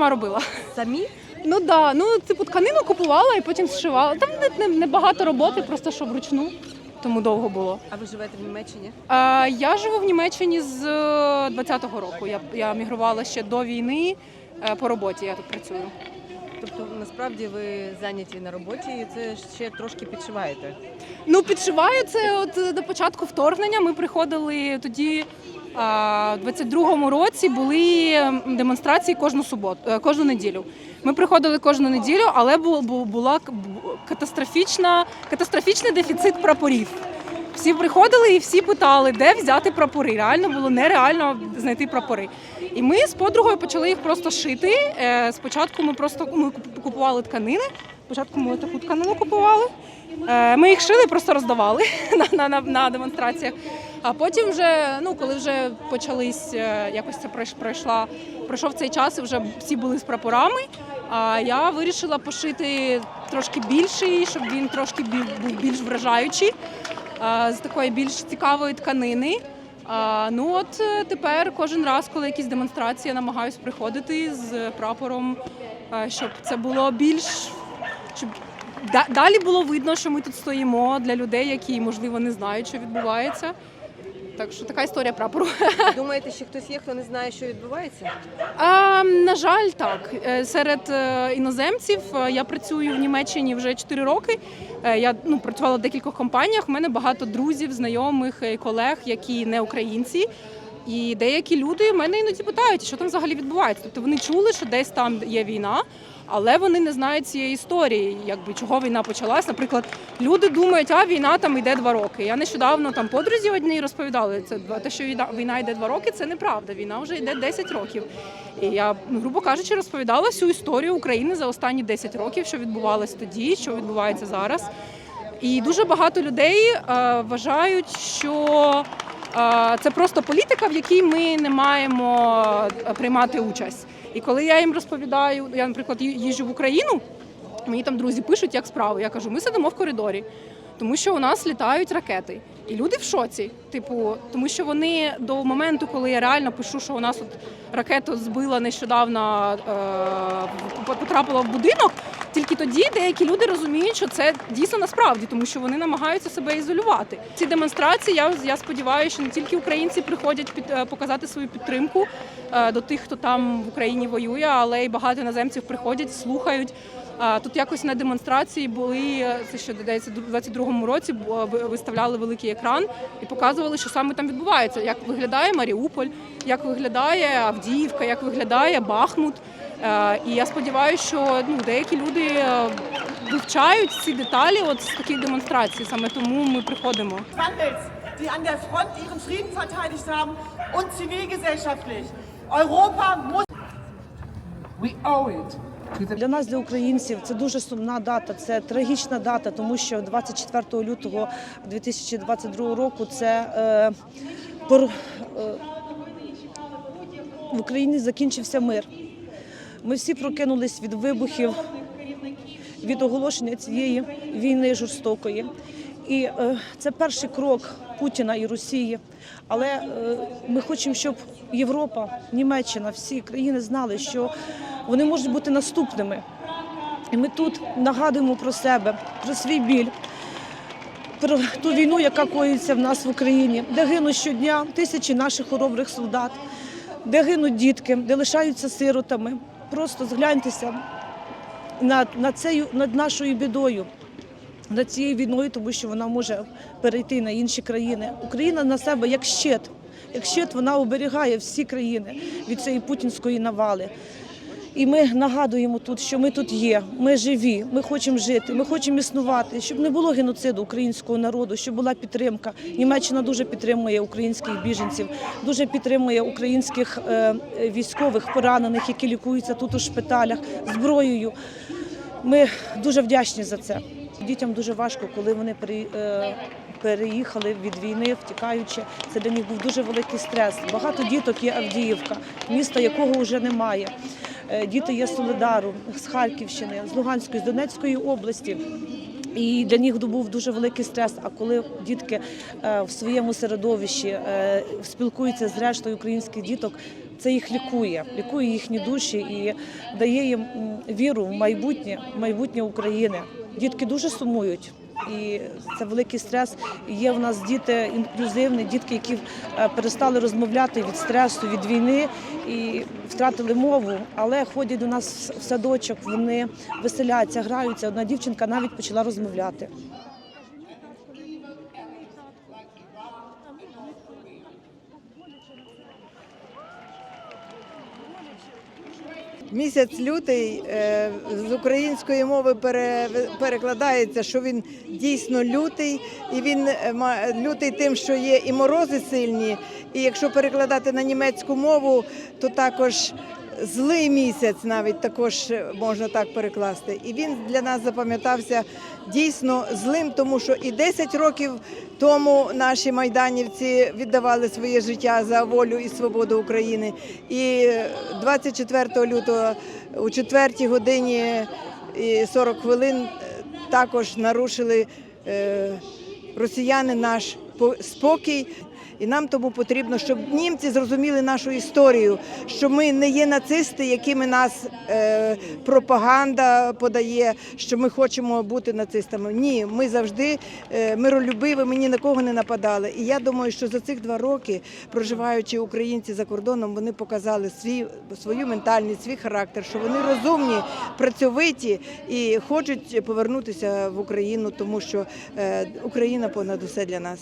сама робила. Самі? Ну да, ну типу тканину купувала і потім зшивала. Там не, не, не багато роботи, просто що вручну, тому довго було. А ви живете в Німеччині? А, я живу в Німеччині з е, 20-го року. Я, я мігрувала ще до війни е, по роботі. Я тут працюю. Тобто насправді ви зайняті на роботі і це ще трошки підшиваєте. Ну, підшиваю це от е, до початку вторгнення. Ми приходили тоді. В 22-му році були ем, демонстрації кожну суботу, е, кожну неділю. Ми приходили кожну неділю, але бу- бу- була катастрофічна, катастрофічний дефіцит прапорів. Всі приходили і всі питали, де взяти прапори. Реально було нереально знайти прапори. І ми з подругою почали їх просто шити. Е, Спочатку ми просто ми купували тканини. Спочатку ми таку тканину купували. Е, Ми їх шили, просто роздавали на, на, на демонстраціях. А потім, вже, ну коли вже почались, е, якось це пройшла, пройшов цей час, і вже всі були з прапорами. А я вирішила пошити трошки більший, щоб він трошки був більш вражаючий, з такої більш цікавої тканини. Ну от е, тепер кожен раз, коли якісь демонстрації, я намагаюся приходити з прапором, е, щоб це було більш щоб далі було видно, що ми тут стоїмо для людей, які можливо не знають, що відбувається. Так що така історія прапору. Думаєте, що хтось є, хто не знає, що відбувається? А, на жаль, так. Е, Серед е, іноземців е, я працюю в Німеччині вже 4 роки. Я ну, працювала в декількох компаніях. У мене багато друзів, знайомих колег, які не українці. І деякі люди мене іноді питають, що там взагалі відбувається. Тобто вони чули, що десь там є війна, але вони не знають цієї історії, якби чого війна почалась. Наприклад, люди думають, а війна там йде два роки. Я нещодавно там подрузі одній розповідали це те, що війна- йде два роки, це неправда. Війна вже йде 10 років. І я, грубо кажучи, розповідала всю історію України за останні 10 років, що відбувалось тоді, що відбувається зараз. І дуже багато людей е, вважають, що е, це просто політика, в якій ми не маємо е, приймати участь. І коли я їм розповідаю, я, наприклад, їжджу в Україну, мені там друзі пишуть, як справи. Я кажу, ми сидимо в коридорі, тому що у нас літають ракети. І люди в шоці. Типу, тому що вони до моменту, коли я реально пишу, що у нас от ракету збила нещодавно, е, потрапила в будинок. Тільки тоді деякі люди розуміють, що це дійсно насправді, тому що вони намагаються себе ізолювати. Ці демонстрації, я, я сподіваюся, що не тільки українці приходять під, е, показати свою підтримку е, до тих, хто там в Україні воює, але й багато іноземців приходять, слухають. Тут якось на демонстрації були це що додається у 22-му році. виставляли великий екран і показували, що саме там відбувається, як виглядає Маріуполь, як виглядає Авдіївка, як виглядає Бахмут. Е, І я сподіваюся, що ну, деякі люди е, вивчають ці деталі от з таких демонстрацій. Саме тому ми приходимо. Die an der Front ihren Frieden verteidigt haben und zivilgesellschaftlich. Europa muss We owe it Для нас, для українців, це дуже сумна дата, це трагічна дата, тому що 24 лютого 2022 року це е, пор, е, в Україні закінчився мир. Ми всі прокинулись від вибухів, від оголошення цієї війни жорстокої. І е, це перший крок Путіна і Росії. Але е, ми хочемо, щоб Європа, Німеччина, всі країни знали, що вони можуть бути наступними. І ми тут нагадуємо про себе, про свій біль, про ту війну, яка коїться в нас в Україні, де гинуть щодня тисячі наших хоробрих солдат, де гинуть дітки, де лишаються сиротами. Просто згляньтеся над, над, цею, над нашою бідою, над цією війною, тому що вона може перейти на інші країни. Україна на себе як щит. Як щит вона оберігає всі країни від цієї путінської навали. І ми нагадуємо тут, що ми тут є, ми живі, ми хочемо жити, ми хочемо існувати, щоб не було геноциду українського народу, щоб була підтримка. Німеччина дуже підтримує українських біженців, дуже підтримує українських е, військових поранених, які лікуються тут у шпиталях зброєю. Ми дуже вдячні за це. Дітям дуже важко, коли вони е, переїхали від війни, втікаючи. Це для них був дуже великий стрес. Багато діток є Авдіївка, міста якого вже немає. Е, Діти є з Солидару, з Харківщини, з Луганської, з Донецької області. І для них був дуже великий стрес. А коли дітки е, в своєму середовищі е, спілкуються з рештою українських діток, це їх лікує, лікує їхні душі і дає їм віру в майбутнє, в майбутнє України. Дітки дуже сумують. І це великий стрес. Є в нас діти інклюзивні, дітки, які е, перестали розмовляти від стресу, від війни і втратили мову, але ходять до нас в садочок, вони веселяться, граються. Одна дівчинка навіть почала розмовляти. Місяць лютий е, з української мови пере- перекладається, що він дійсно лютий, і він е, лютий тим, що є і морози сильні. І якщо перекладати на німецьку мову, то також злий місяць навіть також можна так перекласти. І він для нас запам'ятався дійсно злим, тому що і 10 років тому наші майданівці віддавали своє життя за волю і свободу України. І 24 лютого у 4 годині і 40 хвилин також нарушили е, росіяни наш по- спокій. І нам тому потрібно, щоб німці зрозуміли нашу історію, що ми не є нацисти, якими нас е, пропаганда подає, що ми хочемо бути нацистами. Ні, ми завжди е, миролюбиві, ми ні на кого не нападали. І я думаю, що за цих два роки, проживаючи українці за кордоном, вони показали свій, свою ментальність, свій характер, що вони розумні, працьовиті і хочуть повернутися в Україну, тому що е, Україна понад усе для нас.